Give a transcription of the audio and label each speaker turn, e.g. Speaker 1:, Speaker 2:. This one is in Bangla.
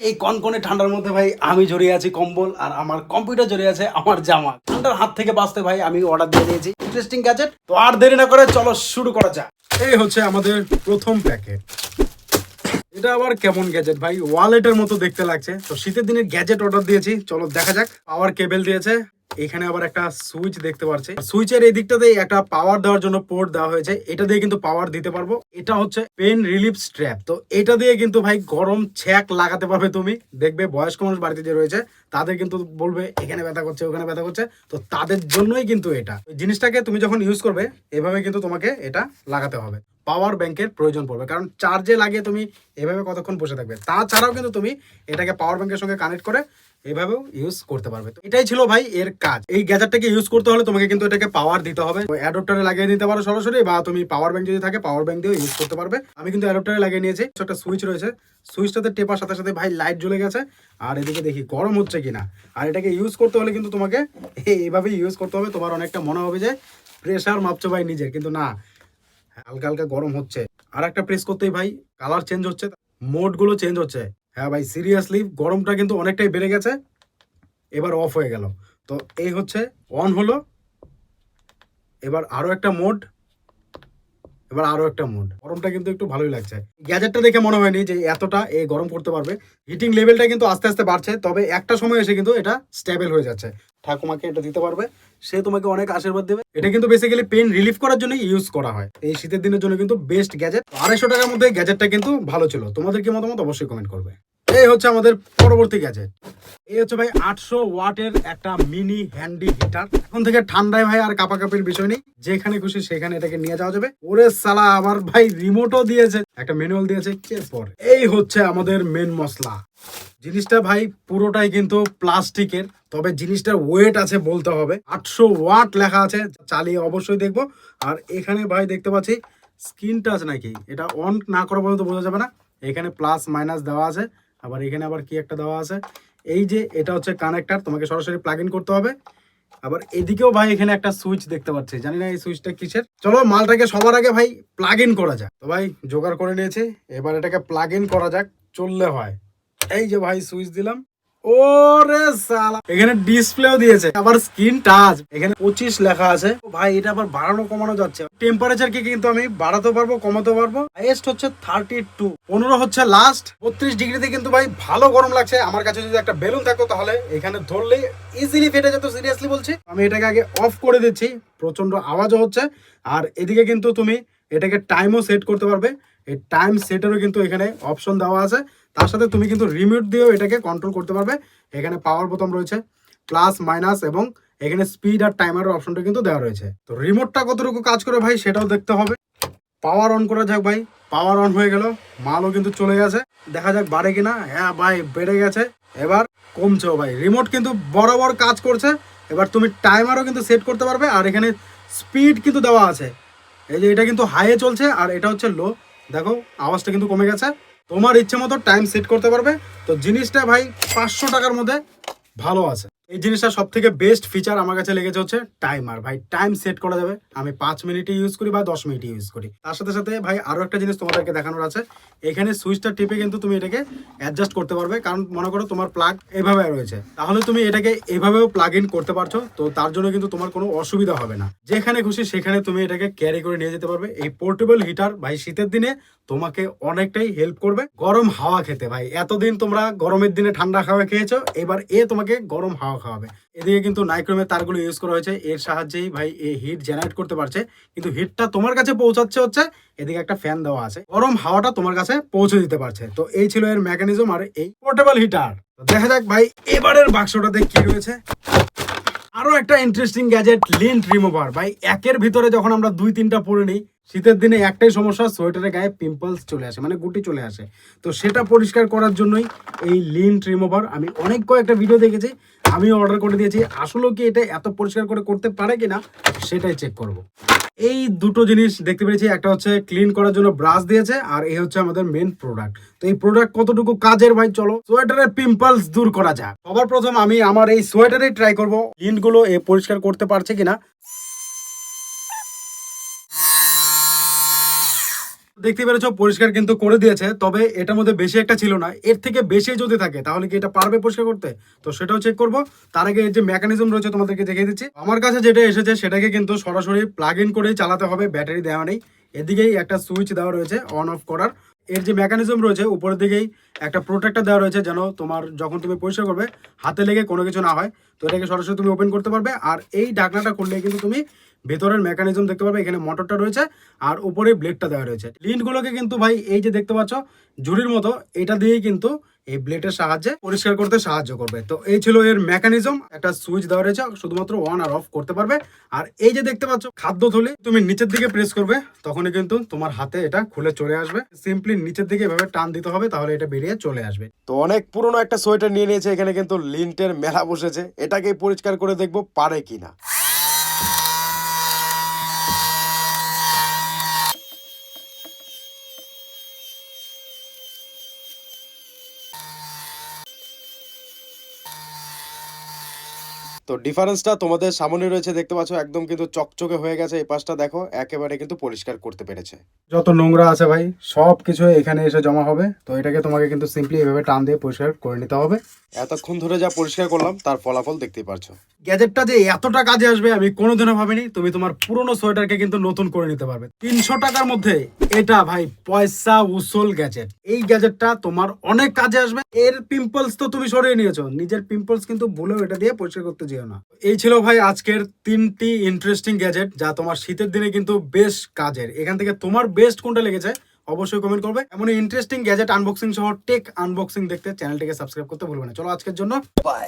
Speaker 1: এই কনকনে ঠান্ডার মধ্যে ভাই আমি জড়িয়ে আছি কম্বল আর আমার কম্পিউটার জড়িয়ে আছে আমার জামা। ঠান্ডার হাত থেকে বাঁচতে ভাই আমি অর্ডার দিয়ে দিয়েছি। ইন্টারেস্টিং গ্যাজেট তো আর দেরি না করে চলো শুরু করা যাক। এই হচ্ছে আমাদের প্রথম প্যাকেট এটা আবার কেমন গ্যাজেট ভাই? ওয়ালেটের মতো দেখতে লাগছে। তো শীতের দিনে গ্যাজেট অর্ডার দিয়েছি। চলো দেখা যাক। পাওয়ার কেবল দিয়েছে। এখানে আবার একটা সুইচ দেখতে পাচ্ছি। সুইচের এই দিকটাতে একটা পাওয়ার দেওয়ার জন্য পোর্ট দেওয়া হয়েছে। এটা দিয়ে কিন্তু পাওয়ার দিতে পারব। এটা হচ্ছে পেন রিলিফ স্ট্র্যাপ তো এটা দিয়ে কিন্তু ভাই গরম ছ্যাক লাগাতে পারবে তুমি। দেখবে বয়স্ক মানুষ বাড়িতে যে রয়েছে, তাদের কিন্তু বলবে, এখানে ব্যথা করছে, ওখানে ব্যথা করছে। তো তাদের জন্যই কিন্তু এটা। জিনিসটাকে তুমি যখন ইউজ করবে, এভাবে কিন্তু তোমাকে এটা লাগাতে হবে। পাওয়ার ব্যাংকের প্রয়োজন পড়বে। কারণ চার্জে লাগিয়ে তুমি এভাবে কতক্ষণ বসে থাকবে? তাছাড়াও কিন্তু তুমি এটাকে পাওয়ার ব্যাংকের সঙ্গে কানেক্ট করে এভাবেও ইউজ করতে পারবে। তো এটাই ছিল ভাই এর কাজ। এই গ্যাজেটটাকে ইউজ করতে হলে তোমাকে কিন্তু এটাকে পাওয়ার দিতে হবে। অ্যাডপ্টারে লাগিয়ে দিতে পারো সরাসরি বা তুমি পাওয়ার ব্যাংক যদি থাকে পাওয়ার ব্যাংক দিয়েও ইউজ করতে পারবে। আমি কিন্তু অ্যাডপ্টারে লাগিয়ে নিয়েছি। একটা সুইচ রয়েছে। সুইচটাতে টেপার সাথে সাথে ভাই লাইট জ্বলে গেছে। আর এদিকে দেখি গরম হচ্ছে কিনা। আর এটাকে ইউজ করতে হলে কিন্তু তোমাকে এইভাবে ইউজ করতে হবে। তোমার অনেকটা মনে হবে যে প্রেশার মাপছো ভাই নিজের। কিন্তু না, হালকা হালকা গরম হচ্ছে। আর একটা প্রেস করতেই ভাই কালার চেঞ্জ হচ্ছে। মোডগুলো চেঞ্জ হচ্ছে। হ্যাঁ ভাই সিরিয়াসলি গরমটা কিন্তু অনেকটাই বেড়ে গেছে, এবার অফ হয়ে গেল। তো এই হচ্ছে অন হলো, এবার আরও একটা মোড এবার আরও একটা মোড গরমটা কিন্তু একটু ভালোই লাগছে। গ্যাজেটটা দেখে মনে হয়নি যে এতটা এ গরম করতে পারবে। হিটিং লেভেলটা কিন্তু আস্তে আস্তে বাড়ছে, তবে একটা সময় এসে কিন্তু এটা স্টেবল হয়ে যাচ্ছে। ঠাকুমাকে এটা দিতে পারবে, সে তোমাকে অনেক আশীর্বাদ দেবে। এটা কিন্তু বেসিক্যালি পেন রিলিফ করার জন্য ইউজ করা হয়। এই শীতের দিনের জন্য কিন্তু বেস্ট গ্যাজেট আড়াইশো টাকার মধ্যে গ্যাজেটটা কিন্তু ভালো ছিল। তোমাদের কি মতামত? অবশ্যই কমেন্ট করবে। এই হচ্ছে আমাদের পরবর্তী গ্যাজেট এই হচ্ছে ভাই আটশো ওয়াটের একটা মিনি হ্যান্ডি হিটার এখন থেকে ঠান্ডায় ভাই আর কাপাকাপির বিষয় নেই। যেখানে খুশি সেখানে এটাকে নিয়ে যাওয়া যাবে। ওরে সালা আমার ভাই রিমোটও দিয়েছে। একটা ম্যানুয়াল দিয়েছে কে পর এই হচ্ছে আমাদের মেন মশলা। জিনিসটা ভাই পুরোটাই কিন্তু প্লাস্টিকের, তবে জিনিসটার ওয়েট আছে বলতে হবে। আটশো ওয়াট লেখা আছে, চালিয়ে অবশ্যই দেখব। আর এখানে ভাই দেখতে পাচ্ছি স্ক্রিন টাচ নাকি। এটা অন না করা পর্যন্ত বোঝা যাবে না। এখানে প্লাস মাইনাস দেওয়া আছে। আবার এখানে আবার কি একটা দেওয়া আছে? এই যে এটা হচ্ছে কানেক্টার তোমাকে সরাসরি প্লাগ ইন করতে হবে। আবার এদিকেও ভাই এখানে একটা সুইচ দেখতে পাচ্ছি। জানি না এই সুইচটা কিসের। চলো মালটাকে সবার আগে ভাই প্লাগ ইন করা যাক। তো ভাই জোগাড় করে নিয়েছে। এবার এটাকে প্লাগ ইন করা যাক। চললে হয়। এই যে ভাই সুইচ দিলাম। ওরে সালা। এখানে ডিসপ্লেও দিয়েছে। আবার স্ক্রিন টাচ এখানে পঁচিশ লেখা আছে। ভাই, এটা আবার বাড়ানো, কমানো যাচ্ছে। কিন্তু আমি বাড়াতে পারব, কমাতে পারব। থার্টি টু পনেরো হচ্ছে লাস্ট বত্রিশ ডিগ্রিতে কিন্তু ভাই ভালো গরম লাগছে। আমার কাছে যদি একটা বেলুন থাকতো তাহলে এখানে ধরলে ইজিলি ফেটে যেত সিরিয়াসলি বলছি। আমি এটাকে আগে অফ করে দিচ্ছি। প্রচণ্ড আওয়াজও হচ্ছে। আর এদিকে কিন্তু তুমি এটাকে টাইমও সেট করতে পারবে। এই টাইম সেটেরও কিন্তু এখানে অপশন দেওয়া আছে। তার সাথে তুমি কিন্তু রিমোট দিয়েও এটাকে কন্ট্রোল করতে পারবে। এখানে পাওয়ার বোতাম রয়েছে প্লাস মাইনাস এবং এখানে স্পিড আর টাইমারের অপশনটা কিন্তু দেওয়া রয়েছে। তো রিমোটটা কতটুকু কাজ করে ভাই সেটাও দেখতে হবে। পাওয়ার অন করা যাক ভাই পাওয়ার অন হয়ে গেল, মালও কিন্তু চলে গেছে। দেখা যাক বাড়ে কিনা। হ্যাঁ ভাই, বেড়ে গেছে। এবার কমছেও ভাই। রিমোট কিন্তু বরাবর কাজ করছে। এবার তুমি টাইমারও কিন্তু সেট করতে পারবে। আর এখানে স্পিড কিন্তু দেওয়া আছে। এই যে এটা কিন্তু হাইয়ে চলছে, আর এটা হচ্ছে লো দেখো, আওয়াজটা কিন্তু কমে গেছে। তোমার ইচ্ছে মতো টাইম সেট করতে পারবে। তো জিনিসটা ভাই পাঁচশো টাকার মধ্যে ভালো আছে। এই জিনিসটা সব থেকে বেস্ট ফিচার আমার কাছে লেগেছে হচ্ছে টাইমার ভাই টাইম সেট করা যাবে। আমি পাঁচ মিনিটে ইউজ করি বা দশ মিনিটে ইউজ করি। তার সাথে সাথে ভাই আরও একটা জিনিস তোমাদেরকে দেখানোর আছে। এখানে সুইচটা টিপে কিন্তু তুমি এটাকে অ্যাডজাস্ট করতে পারবে। কারণ মনে করো তোমার প্লাগ এভাবে রয়েছে। তাহলে তুমি এটাকে এভাবেও প্লাগ ইন করতে পারছ। তো তার জন্য কিন্তু তোমার কোনো অসুবিধা হবে না। যেখানে খুশি সেখানে তুমি এটাকে ক্যারি করে নিয়ে যেতে পারবে। এই পোর্টেবল হিটার ভাই, শীতের দিনে তোমাকে অনেকটাই হেল্প করবে। গরম হাওয়া খেতে, ভাই। এতদিন তোমরা গরমের দিনে ঠান্ডা খাওয়া খেয়েছো। এবার এ তোমাকে গরম হাওয়া খাওয়াবে। এদিকে কিন্তু নাইক্রোমের তারগুলো ইউজ করা হয়েছে। এর সাহায্যেই ভাই এই হিট জেনারেট করতে পারছে। কিন্তু হিটটা তোমার কাছে পৌঁছাচ্ছে হচ্ছে, এদিকে একটা ফ্যান দেওয়া আছে। গরম হাওয়াটা তোমার কাছে পৌঁছে দিতে পারছে। তো এই ছিল এর মেকানিজম আর এই পোর্টেবল হিটার দেখা যাক ভাই, এবারের বাক্সটাতে কি রয়েছে। আরও একটা ইন্টারেস্টিং গ্যাজেট লিন্ট রিমুভার ভাই, একের ভিতরে যখন আমরা দুই তিনটা পরে নিই শীতের দিনে একটাই সমস্যা, সোয়েটারের গায়ে পিম্পলস চলে আসে মানে গুটি চলে আসে। তো সেটা পরিষ্কার করার জন্যই এই লিন্ট রিমুভার আমি অনেক কয়েকটা ভিডিও দেখেছি আমি অর্ডার করে দিয়েছি। আসলেও কি এটা এত পরিষ্কার করে করতে পারে কিনা, সেটাই চেক করব। এই দুটো জিনিস দেখতে পেরেছি, একটা হচ্ছে ক্লিন করার জন্য ব্রাশ দিয়েছে, আর এই হচ্ছে আমাদের মেন প্রোডাক্ট তো এই প্রোডাক্ট কতটুকু কাজের ভাই, চলো সোয়েটারের পিম্পলস দূর করা যাক। সবার প্রথম আমি আমার এই সোয়েটারে ট্রাই করব লিন্টগুলো এ পরিষ্কার করতে পারছে কিনা। দেখতে পেরেছ, পরিষ্কার কিন্তু করে দিয়েছে, তবে এটার মধ্যে বেশি একটা ছিল না। এর থেকে বেশি যদি থাকে, তাহলে কি এটা পারবে পরিষ্কার করতে? তো সেটাও চেক করব। তার আগে যে মেকানিজম রয়েছে তোমাদেরকে দেখিয়ে দিচ্ছি। আমার কাছে যেটা এসেছে, সেটাকে কিন্তু সরাসরি প্লাগ ইন করেই চালাতে হবে, ব্যাটারি দেওয়া নেই। এদিকেই একটা সুইচ দেওয়া রয়েছে অন অফ করার। এর যে মেকানিজম রয়েছে, উপরের দিকেই একটা প্রোটেক্টর দেওয়া রয়েছে যেন তোমার যখন তুমি পরিষ্কার করবে, হাতে লেগে কোনো কিছু না হয়। তো এটাকে সরাসরি তুমি ওপেন করতে পারবে আর এই ঢাকনাটা খুললে কিন্তু তুমি ভেতরের মেকানিজম দেখতে পারবে, এখানে মোটরটা রয়েছে আর উপরে ব্লেডটা দেওয়া রয়েছে। লিন্টগুলোকে কিন্তু ভাই এই যে দেখতে পাচ্ছ, ঝুড়ির মতো, এটা দিয়েই কিন্তু এই ব্লেডের সাহায্যে পরিষ্কার করতে সাহায্য করবে। তো এই ছিল এর মেকানিজম একটা সুইচ দেওয়া রয়েছে, শুধুমাত্র অন আর অফ করতে পারবে। আর এই যে দেখতে পাচ্ছ, খাদ্য থলি, তুমি নিচের দিকে প্রেস করবে, তখনই কিন্তু তোমার হাতে এটা খুলে চলে আসবে। সিম্পলি নিচের দিকে এভাবে টান দিতে হবে, তাহলে এটা বেরিয়ে চলে আসবে।
Speaker 2: তো অনেক পুরনো একটা সোয়েটার নিয়ে নিয়েছে, এখানে কিন্তু লিন্টের মেলা বসেছে। এটাকে পরিষ্কার করে দেখব পারে কিনা। তো ডিফারেন্সটা তোমাদের সামনে রয়েছে দেখতে পাচ্ছ একদম কিন্তু চকচকে হয়ে গেছে এই পাশটা দেখো একেবারে কিন্তু পরিষ্কার করতে পেরেছে।
Speaker 1: যত নোংরা আছে ভাই সব কিছু এখানে এসে জমা হবে তো এটাকে তোমাকে কিন্তু সিম্পলি এভাবে টান দিয়ে পরিষ্কার করে নিতে হবে।
Speaker 2: এতক্ষণ ধরে যা পরিষ্কার করলাম তার ফলাফল দেখতেই পারছ।
Speaker 1: গ্যাজেটটা যে এতটা কাজে আসবে আমি কোনোদিনও ভাবিনি তুমি তোমার পুরনো সোয়েটারকে কিন্তু নতুন করে নিতে পারবে। তিনশো টাকার মধ্যে এটা ভাই পয়সা উসুল গ্যাজেট এই গ্যাজেটটা তোমার অনেক কাজে আসবে। এর পিম্পলস তো তুমি সরিয়ে নিয়েছো। নিজের পিম্পলস কিন্তু ভুলেও এটা দিয়ে পরিষ্কার করতে যেও না। এই ছিল ভাই আজকের তিনটি ইন্টারেস্টিং গ্যাজেট যা তোমার শীতের দিনে কিন্তু বেশ কাজের। এখান থেকে তোমার বেস্ট কোনটা লেগেছে অবশ্যই কমেন্ট করবে। এমন ইন্টারেস্টিং গ্যাজেট আনবক্সিং সহ টেক আনবক্সিং দেখতে চ্যানেলটিকে সাবস্ক্রাইব করতে ভুলবে না। চলো আজকের জন্য বাই